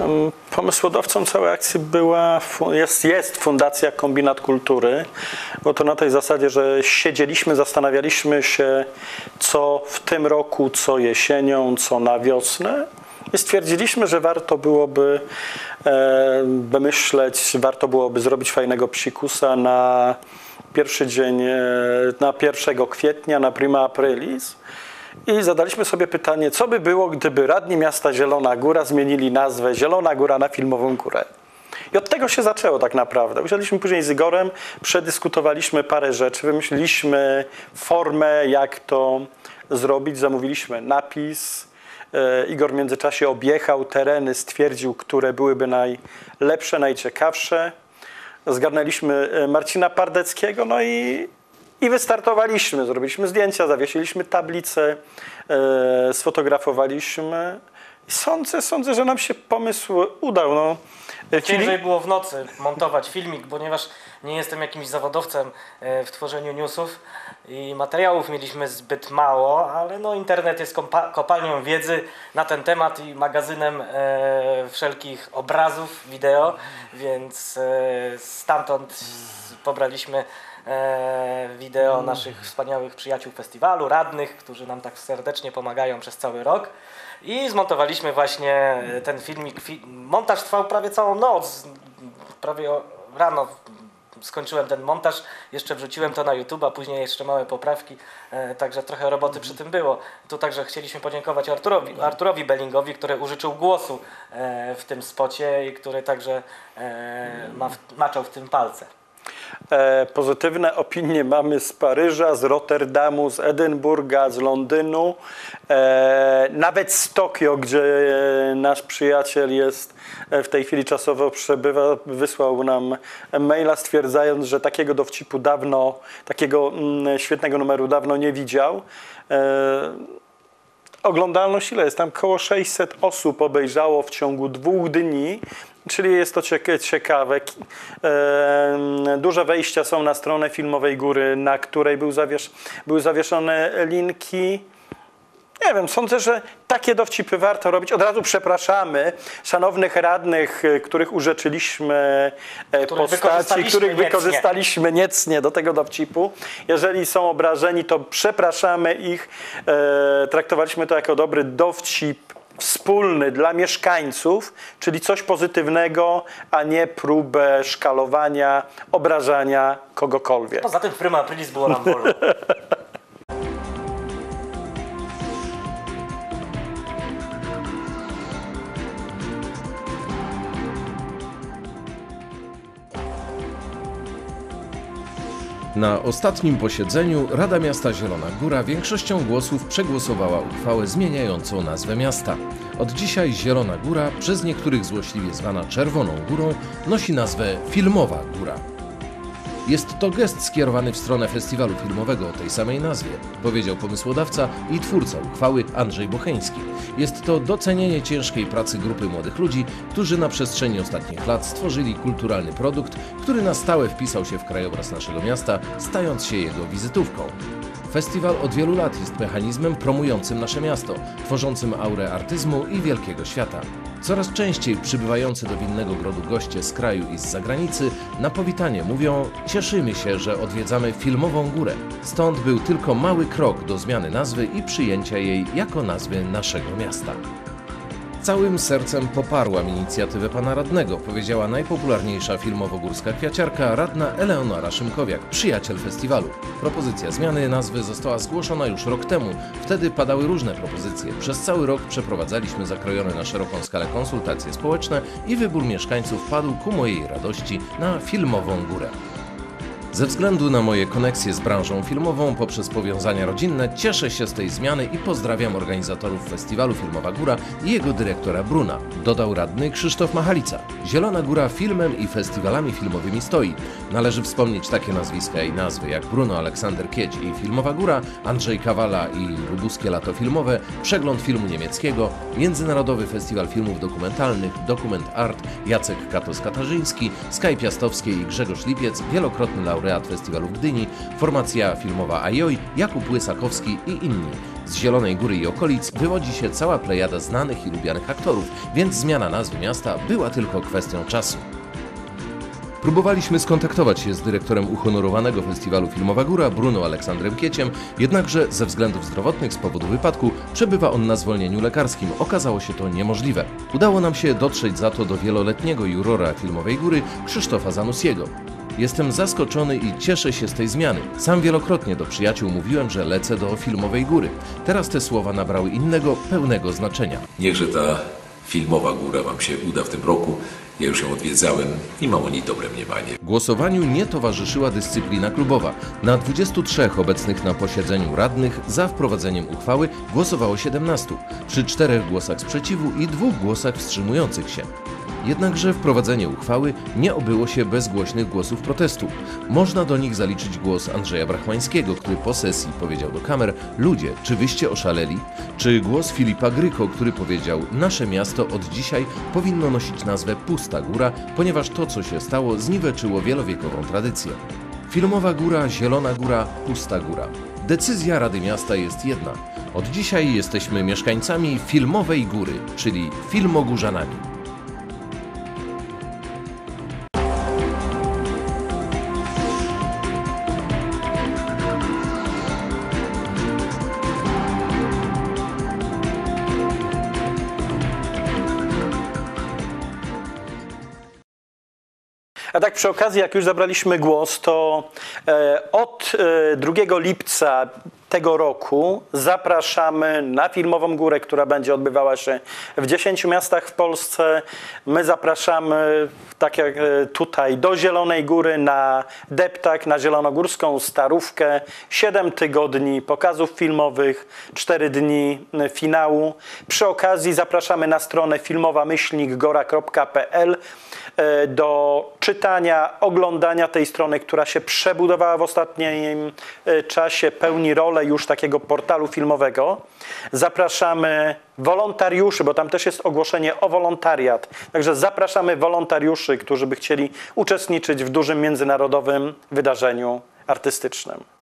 Em, Pomysłodawcą całej akcji była, jest, jest Fundacja Kombinat Kultury, bo to na tej zasadzie, że siedzieliśmy, zastanawialiśmy się, co w tym roku, co jesienią, co na wiosnę i stwierdziliśmy, że warto byłoby e, wymyśleć, warto byłoby zrobić fajnego psikusa na pierwszy dzień, e, na 1 kwietnia, na prima aprilis. I zadaliśmy sobie pytanie, co by było, gdyby radni miasta Zielona Góra zmienili nazwę Zielona Góra na Filmową Górę. I od tego się zaczęło tak naprawdę. Usiadliśmy później z Igorem, przedyskutowaliśmy parę rzeczy, wymyśliliśmy formę, jak to zrobić, zamówiliśmy napis. E, Igor w międzyczasie objechał tereny, stwierdził, które byłyby najlepsze, najciekawsze. Zgarnęliśmy e, Marcina Pardeckiego, no i, i wystartowaliśmy. Zrobiliśmy zdjęcia, zawiesiliśmy tablicę, e, sfotografowaliśmy. Sądzę, sądzę, że nam się pomysł udał. No, E, Ciężej było w nocy montować filmik, ponieważ nie jestem jakimś zawodowcem e, w tworzeniu newsów i materiałów mieliśmy zbyt mało, ale no internet jest kopalnią wiedzy na ten temat i magazynem wszelkich obrazów, wideo, więc stamtąd pobraliśmy e, wideo naszych wspaniałych przyjaciół festiwalu, radnych, którzy nam tak serdecznie pomagają przez cały rok. I zmontowaliśmy właśnie e, ten filmik. Fi- Montaż trwał prawie całą noc. Prawie rano skończyłem ten montaż, jeszcze wrzuciłem to na YouTube, a później jeszcze małe poprawki, e, także trochę roboty przy tym było. Tu także chcieliśmy podziękować Arturowi, Arturowi Bellingowi, który użyczył głosu e, w tym spocie i który także e, ma maczał w tym palce. E, Pozytywne opinie mamy z Paryża, z Rotterdamu, z Edynburga, z Londynu, e, nawet z Tokio, gdzie e, nasz przyjaciel jest w tej chwili czasowo przebywa, wysłał nam maila stwierdzając, że takiego dowcipu dawno, takiego mm, świetnego numeru dawno nie widział. Oglądalność ile jest? Tam koło 600 osób obejrzało w ciągu dwóch dni, czyli jest to cieka- ciekawe. Duże wejścia są na stronę Filmowej Góry, na której był zawiesz- były zawieszone linki. Nie wiem, sądzę, że takie dowcipy warto robić. Od razu przepraszamy szanownych radnych, e, których urzeczyliśmy e, Których postaci, których wykorzystaliśmy niecnie do tego dowcipu. Jeżeli są obrażeni, to przepraszamy ich. E, traktowaliśmy to jako dobry dowcip wspólny dla mieszkańców, czyli coś pozytywnego, a nie próbę szkalowania, obrażania kogokolwiek. Poza tym Prima Aprilis było nam wolno. Na ostatnim posiedzeniu Rada Miasta Zielona Góra większością głosów przegłosowała uchwałę zmieniającą nazwę miasta. Od dzisiaj Zielona Góra, przez niektórych złośliwie zwana Czerwoną Górą, nosi nazwę Filmowa Góra. Jest to gest skierowany w stronę festiwalu filmowego o tej samej nazwie, powiedział pomysłodawca i twórca uchwały Andrzej Bocheński. Jest to docenienie ciężkiej pracy grupy młodych ludzi, którzy na przestrzeni ostatnich lat stworzyli kulturalny produkt, który na stałe wpisał się w krajobraz naszego miasta, stając się jego wizytówką. Festiwal od wielu lat jest mechanizmem promującym nasze miasto, tworzącym aurę artyzmu i wielkiego świata. Coraz częściej przybywający do Winnego Grodu goście z kraju i z zagranicy na powitanie mówią: Cieszymy się, że odwiedzamy filmową górę. Stąd był tylko mały krok do zmiany nazwy i przyjęcia jej jako nazwy naszego miasta. Całym sercem poparłam inicjatywę pana radnego, powiedziała najpopularniejsza filmowo-górska kwiaciarka, radna Eleonora Szymkowiak, przyjaciel festiwalu. Propozycja zmiany nazwy została zgłoszona już rok temu. Wtedy padały różne propozycje. Przez cały rok przeprowadzaliśmy zakrojone na szeroką skalę konsultacje społeczne i wybór mieszkańców padł ku mojej radości na filmową górę. Ze względu na moje koneksje z branżą filmową poprzez powiązania rodzinne cieszę się z tej zmiany i pozdrawiam organizatorów festiwalu Filmowa Góra i jego dyrektora Bruna, dodał radny Krzysztof Machalica. Zielona Góra filmem i festiwalami filmowymi stoi. Należy wspomnieć takie nazwiska i nazwy jak Bruno Aleksander Kieć i Filmowa Góra, Andrzej Kawala i Lubuskie Lato Filmowe, Przegląd Filmu Niemieckiego, Międzynarodowy Festiwal Filmów Dokumentalnych, Dokument Art, Jacek Katos-Katarzyński, Sky Piastowskie i Grzegorz Lipiec, wielokrotny laureat Festiwalu w Gdyni, formacja filmowa Ajoj, Jakub Łysakowski i inni. Z Zielonej Góry i okolic wywodzi się cała plejada znanych i lubianych aktorów, więc zmiana nazwy miasta była tylko kwestią czasu. Próbowaliśmy skontaktować się z dyrektorem uhonorowanego festiwalu Filmowa Góra, Bruno Aleksandrem Kieciem, jednakże ze względów zdrowotnych z powodu wypadku przebywa on na zwolnieniu lekarskim. Okazało się to niemożliwe. Udało nam się dotrzeć za to do wieloletniego jurora Filmowej Góry Krzysztofa Zanussiego. Jestem zaskoczony i cieszę się z tej zmiany. Sam wielokrotnie do przyjaciół mówiłem, że lecę do Filmowej Góry. Teraz te słowa nabrały innego, pełnego znaczenia. Niechże ta filmowa góra Wam się uda w tym roku. Ja już ją odwiedzałem i mam o niej dobre mniemanie. Głosowaniu nie towarzyszyła dyscyplina klubowa. Na 23 obecnych na posiedzeniu radnych za wprowadzeniem uchwały głosowało 17, przy czterech głosach sprzeciwu i dwóch głosach wstrzymujących się. Jednakże wprowadzenie uchwały nie obyło się bez głośnych głosów protestu. Można do nich zaliczyć głos Andrzeja Brachmańskiego, który po sesji powiedział do kamer: Ludzie, czy wyście oszaleli? Czy głos Filipa Gryko, który powiedział: Nasze miasto od dzisiaj powinno nosić nazwę Pusta Góra, ponieważ to, co się stało, zniweczyło wielowiekową tradycję. Filmowa Góra, Zielona Góra, Pusta Góra. Decyzja Rady Miasta jest jedna. Od dzisiaj jesteśmy mieszkańcami Filmowej Góry, czyli Filmogórzanami. A tak przy okazji, jak już zabraliśmy głos, to e, od e, 2 lipca tego roku zapraszamy na Filmową Górę, która będzie odbywała się w 10 miastach w Polsce. My zapraszamy, tak jak e, tutaj, do Zielonej Góry na Deptak, na Zielonogórską Starówkę. 7 tygodni pokazów filmowych, 4 dni e, finału. Przy okazji zapraszamy na stronę filmowamyślnikgora.pl e, do czytania, oglądania tej strony, która się przebudowała w ostatnim czasie, pełni rolę już takiego portalu filmowego. Zapraszamy wolontariuszy, bo tam też jest ogłoszenie o wolontariat. Także zapraszamy wolontariuszy, którzy by chcieli uczestniczyć w dużym międzynarodowym wydarzeniu artystycznym.